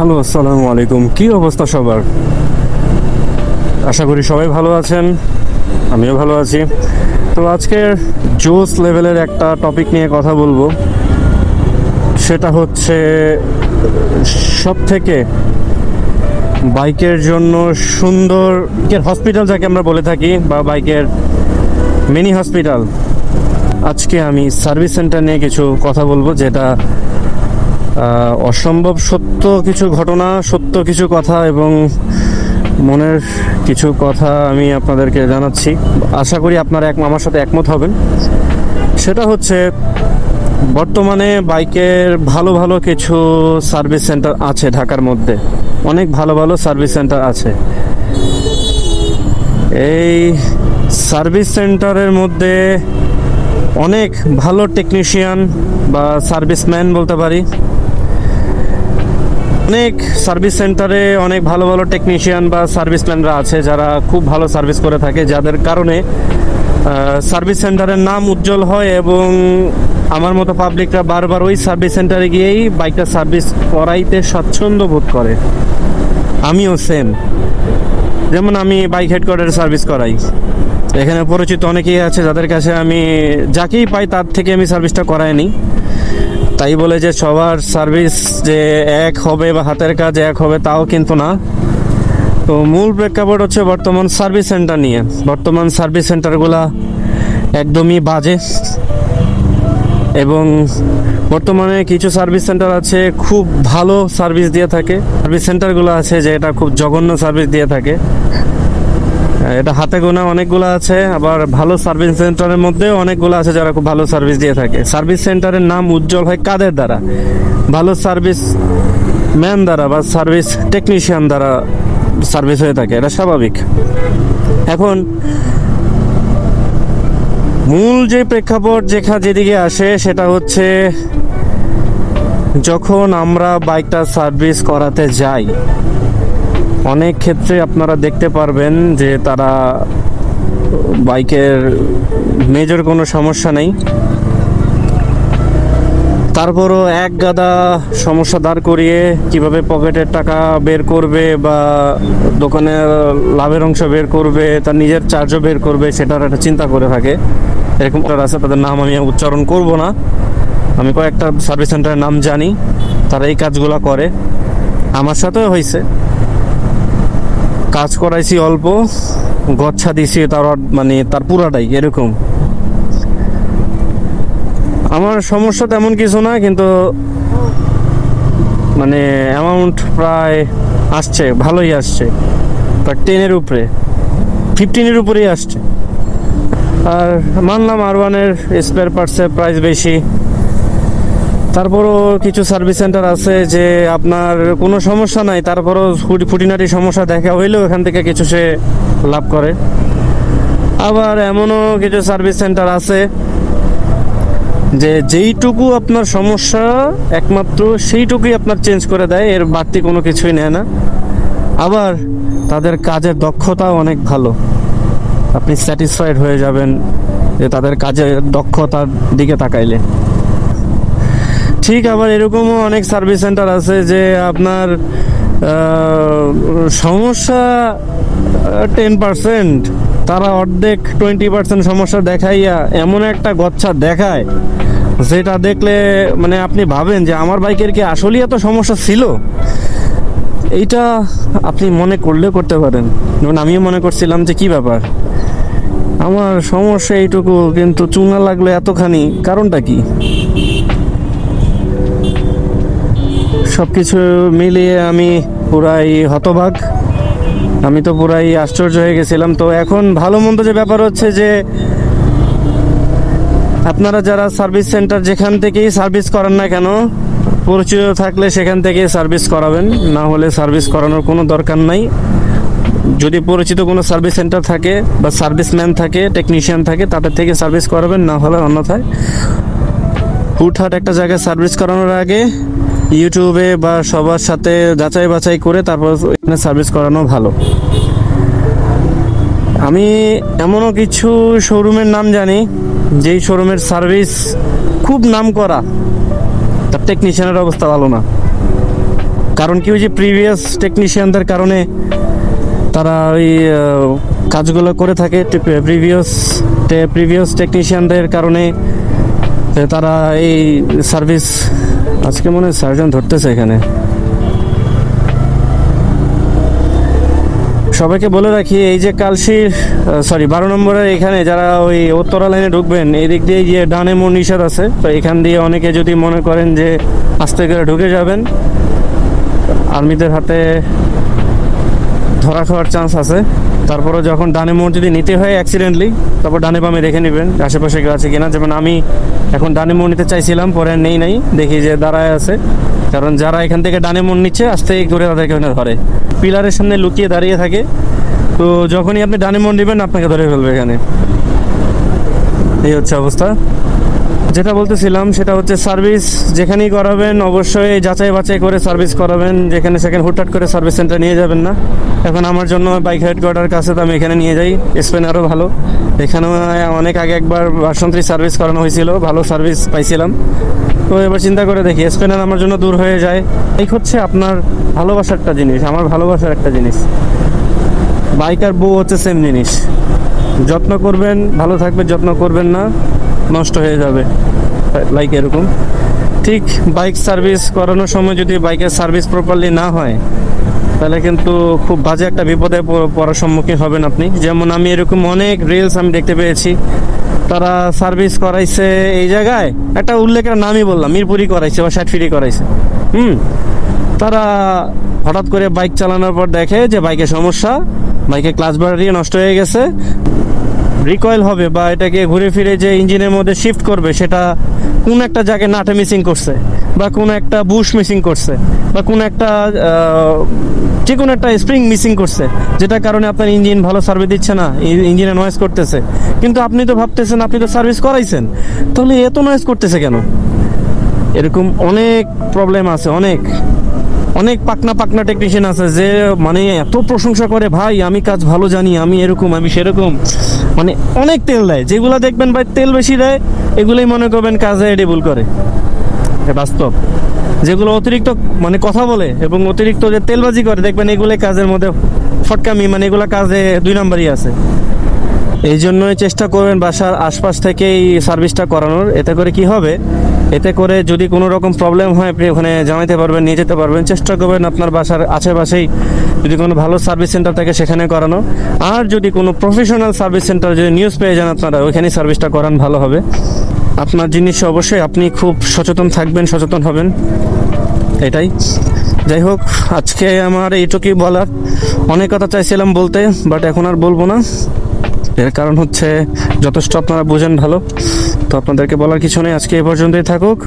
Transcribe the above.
Hello, আসসালামু আলাইকুম। কি অবস্থা সবার? আশা করি সবাই ভালো আছেন, আমিও ভালো আছি। তো আজকের জোস লেভেলের একটা টপিক নিয়ে কথা বলব। সেটা হচ্ছে সব থেকে বাইকের জন্য সুন্দর হসপিটাল যাকে আমরা বলে থাকি, বা বাইকের মিনি হসপিটাল আজকে আমি সার্ভিস সেন্টার নিয়ে কিছু কথা বলব, যেটা অসম্ভব সত্য কিছু ঘটনা, সত্য কিছু কথা এবং মনের কিছু কথা আমি আপনাদেরকে জানাচ্ছি। আশা করি আপনারা এক আমার সাথে একমত হবেন। সেটা হচ্ছে, বর্তমানে বাইকের ভালো ভালো কিছু সার্ভিস সেন্টার আছে ঢাকার মধ্যে। অনেক ভালো ভালো সার্ভিস সেন্টার আছে। এই সার্ভিস সেন্টারের মধ্যে অনেক ভালো টেকনিশিয়ান বা সার্ভিসম্যান বলতে পারি অনেক সার্ভিস সেন্টারে অনেক ভালো ভালো টেকনিশিয়ান বা সার্ভিসম্যানরা আছে যারা খুব ভালো সার্ভিস করে থাকে, যাদের কারণে সার্ভিস সেন্টারের নাম উজ্জ্বল হয় এবং আমার মতো পাবলিকরা বারবার ওই সার্ভিস সেন্টারে গিয়েই বাইকটা সার্ভিস করাইতে স্বাচ্ছন্দ্য বোধ করে। আমিও সেম যেমন আমি বাইক হেডকোয়ার্টারে সার্ভিস করাই। এখানে পরিচিত অনেকেই আছে যাদের কাছে আমি যাকেই পাই তার থেকে আমি সার্ভিসটা করাই নিই তাই বলে যে সবার সার্ভিস যে এক হবে বা হাতের কাজ এক হবে তাও কিন্তু না। তো মূল প্রেক্ষাপট হচ্ছে বর্তমান সার্ভিস সেন্টার নিয়ে। বর্তমান সার্ভিস সেন্টারগুলা একদমই বাজে। এবং বর্তমানে কিছু সার্ভিস সেন্টার আছে, খুব ভালো সার্ভিস দিয়ে থাকে। সার্ভিস সেন্টারগুলো আছে যে এটা খুব জঘন্য সার্ভিস দিয়ে থাকে। এটা হাতে গোনা অনেকগুলো আছে, আবার ভালো সার্ভিস সেন্টারের মধ্যেও অনেকগুলো আছে যারা খুব ভালো সার্ভিস দিয়ে থাকে। সার্ভিস সেন্টারের নাম উজ্জ্বল হয় কাদের দ্বারা? ভালো সার্ভিস ম্যান দ্বারা বা সার্ভিস টেকনিশিয়ান দ্বারা সার্ভিস হয়ে থাকে, এটা স্বাভাবিক। এখন, মূল যে প্রেক্ষাপট যেখা যেদিকে আসে, সেটা হচ্ছে যখন আমরা বাইকটা সার্ভিস করাতে যাই অনেক ক্ষেত্রে আপনারা দেখতে পারবেন যে তারা বাইকের মেজর কোনো সমস্যা নেই। তারপরও এক গাদা সমস্যা দাঁড় করিয়ে কীভাবে পকেটের টাকা বের করবে বা দোকানের লাভের অংশ বের করবে, তার নিজের চার্জও বের করবে, সেটার একটা চিন্তা করে থাকে। এরকম আছে তাদের নাম আমি উচ্চারণ করব না। আমি কয়েকটা সার্ভিস সেন্টারের নাম জানি, তারা এই কাজগুলো করে। আমার সাথেও হয়েছে কাজ করাইছি অল্প, গচ্ছা দিছি তার মানে তার পুরাটাই, এরকম। আমার সমস্যা তেমন কিছু না, কিন্তু মানে অ্যামাউন্ট প্রায় আসছে, ভালোই আসছে। টেনের উপরে ফিফটিনের উপরেই আসছে। আর মানলাম আর ওয়ানের স্পেয়ার পার্টসের প্রাইস বেশি। তারপরও কিছু সার্ভিস সেন্টার আছে যে আপনার কোনো সমস্যা নাই, তারপরও খুঁটি- খুঁটিনাটি সমস্যা দেখা হইলেও এখান থেকে কিছু সে লাভ করে। আবার এমনও কিছু সার্ভিস সেন্টার আছে যে যেইটুকু আপনার সমস্যা একমাত্র সেইটুকুই আপনার চেঞ্জ করে দেয়, এর বাড়তি কোনো কিছুই নেয় না। আবার তাদের কাজের দক্ষতাও অনেক ভালো। আপনি স্যাটিসফাইড হয়ে যাবেন যে তাদের কাজের দক্ষতার দিকে তাকাইলে। ঠিক আবার এরকমও অনেক সার্ভিস সেন্টার আছে যে আপনার সমস্যা টেন পার্সেন্ট তারা অর্ধেক টোয়েন্টি পার্সেন্ট সমস্যা দেখাইয়া এমন একটা গচ্ছা দেখায়, যেটা দেখলে মানে আপনি ভাবেন যে আমার বাইকের কি আসলেই এত সমস্যা ছিল? এইটা আপনি মনে করলে করতে পারেন। যেমন আমিও মনে করছিলাম যে কি ব্যাপার? আমার সমস্যা এইটুকু, কিন্তু চুনা লাগল এতখানি, কারণটা কি? সব কিছু মিলিয়ে আমি পুরাই হতবাক আমি তো পুরাই আশ্চর্য হয়ে গেছিলাম। তো এখন ভালো মন্দ যে ব্যাপার হচ্ছে যে, আপনারা যারা সার্ভিস সেন্টার যেখান থেকেই সার্ভিস করান না কেন, পরিচিত থাকলে সেখান থেকেই সার্ভিস করাবেন। না হলে সার্ভিস করানোর কোনো দরকার নাই। যদি পরিচিত কোনো সার্ভিস সেন্টার থাকে বা সার্ভিসম্যান থাকে, টেকনিশিয়ান থাকে, তাদের থেকে সার্ভিস করাবেন, না হলে অন্যথায়। হুটহাট একটা জায়গায় সার্ভিস করানোর আগে ইউটিউবে বা সবার সাথে যাচাই বাছাই করে তারপর এখানে সার্ভিস করানো ভালো। আমি এমনও কিছু শোরুমের নাম জানি, যেই শোরুমের সার্ভিস খুব নাম করা তার টেকনিশিয়ানের অবস্থা ভালো না। কারণ কি ওই যে প্রিভিয়াস টেকনিশিয়ানদের কারণে তারা ওই কাজগুলো করে থাকে প্রিভিয়াস প্রিভিয়াস টেকনিশিয়ানদের কারণে তারা এই সার্ভিস আজকে মনে হয় সার্জন ধরতেছে এখানে। সবাইকে বলে রাখি, এই যে কালশি সরি বারো নম্বরের এখানে যারা ওই উত্তরা লাইনে ঢুকবেন, এই দিক দিয়ে গিয়ে ডানে মোড় নিষেধ আছে, তো এখান দিয়ে অনেকে যদি মনে করেন যে আস্তে করে ঢুকে যাবেন, আর্মিদের হাতে ধরা খাওয়ার চান্স আছে। তারপরে যখন ডানে মোড় যদি নিতে হয় অ্যাক্সিডেন্টলি তারপর ডানে বামে দেখে নেবেন আশেপাশে আছে কিনা। যেমন আমি এখন ডানে মোড় নিতে চাইছিলাম, পরে নেই নাই, দেখি যে দাঁড়ায় আছে। কারণ যারা এখান থেকে ডানে মোড় নিচ্ছে, আস্তে করে তাদেরকে ওখানে ধরে। পিলারের সামনে লুকিয়ে দাঁড়িয়ে থাকে। তো যখনই আপনি ডানে মোড় নেবেন, আপনাকে ধরে ফেলবে এখানে। এই হচ্ছে অবস্থা। যেটা বলতেছিলাম, সেটা হচ্ছে সার্ভিস যেখানেই করাবেন, অবশ্যই যাচাই বাছাই করে সার্ভিস করাবেন। যেখানে সেখানে হুটহাট করে সার্ভিস সেন্টার নিয়ে যাবেন না। এখন আমার জন্য বাইক হেডকোয়ার্টার কাছে তো আমি এখানে নিয়ে যাই। স্পেন আরও ভালো। এখানেও অনেক আগে একবার বাসন্তী সার্ভিস করানো হয়েছিল। ভালো সার্ভিস পাইছিলাম। তো এবার চিন্তা করে দেখি স্পেনার আমার জন্য দূর হয়ে যায়। বাইক হচ্ছে আপনার ভালোবাসার একটা জিনিস, আমার ভালোবাসার একটা জিনিস। বাইক আর বউ হচ্ছে সেম জিনিস। যত্ন করবেন, ভালো থাকবে, যত্ন করবেন না। নষ্ট হয়ে যাবে লাইক এরকম। ঠিক বাইক সার্ভিস করানোর সময় যদি বাইকের সার্ভিস প্রপারলি না হয়, তাহলে কিন্তু খুব বাজে একটা বিপদে পড়ার সম্মুখীন হবেন আপনি। যেমন আমি এরকম অনেক রিলস আমি দেখতে পেয়েছি। তারা সার্ভিস করাইছে এই জায়গায়, একটা উল্লেখের নামই বললাম মিরপুরি করাইছে বা ষাটফিরি করাইছে। হুম, তারা হঠাৎ করে বাইক চালানোর পর দেখে যে বাইকের সমস্যা বাইকের ক্লাচ ব্যাটারি নষ্ট হয়ে গেছে। রিকয়েল হবে বা এটাকে ঘুরে ফিরে যে ইঞ্জিনের মধ্যে শিফট করবে, সেটা কোন একটা জায়গায় নাটে মিসিং করছে বা কোন একটা বুশ মিসিং করছে বা কোন একটা যে কোনো একটা স্প্রিং মিসিং করছে, যেটার কারণে আপনার ইঞ্জিন ভালো সার্ভিস দিচ্ছে না ইঞ্জিনে নয়েজ করতেছে। কিন্তু আপনি তো ভাবতেছেন, আপনি তো সার্ভিস করাইছেন, তাহলে এত নয়েজ করতেছে কেন? এরকম অনেক প্রবলেম আছে, অনেক। অনেক পাকনা পাকনা টেকনিশিয়ান আছে যে মানে এত প্রশংসা করে, ভাই, আমি কাজ ভালো জানি, আমি এরকম, আমি সেরকম। মানে অনেক তেল দেয়। যেগুলো দেখবেন ভাই তেল বেশি দেয়, এগুলোই মনে করবেন কাজে এডিবল করে। বাস্তব। যেগুলো অতিরিক্ত মানে কথা বলে এবং অতিরিক্ত যে তেলবাজি করে, দেখবেন এগুলো কাজের মধ্যে ফটকামি মানে এগুলো কাজে দুই নম্বরই আছে। এই জন্যই চেষ্টা করবেন বাসার আশপাশ থেকেই সার্ভিসটা করানোর। এতে করে কি হবে? এতে করে যদি কোনো রকম প্রবলেম হয়, আপনি ওখানে জানাতে পারবেন, নিয়ে যেতে পারবেন। চেষ্টা করবেন আপনার বাসার আশেপাশেই যদি কোনো ভালো সার্ভিস সেন্টার থাকে সেখানে করানো। আর যদি কোনো প্রফেশনাল সার্ভিস সেন্টার যদি নিউজ পেয়ে যান আপনারা, ওইখানেই সার্ভিসটা করান, ভালো হবে। আপনার জিনিস অবশ্যই আপনি খুব সচেতন থাকবেন, সচেতন হবেন। এটাই। যাই হোক, আজকে আমার এইটুকুই বলার। অনেক কথা চাইছিলাম বলতে বাট এখন আর বলব না। এর কারণ হচ্ছে, যথেষ্ট আপনারা বোঝেন ভালো। তো আপনাদেরকে বলার কিছু নেই। আজকে এ পর্যন্তই থাকুক।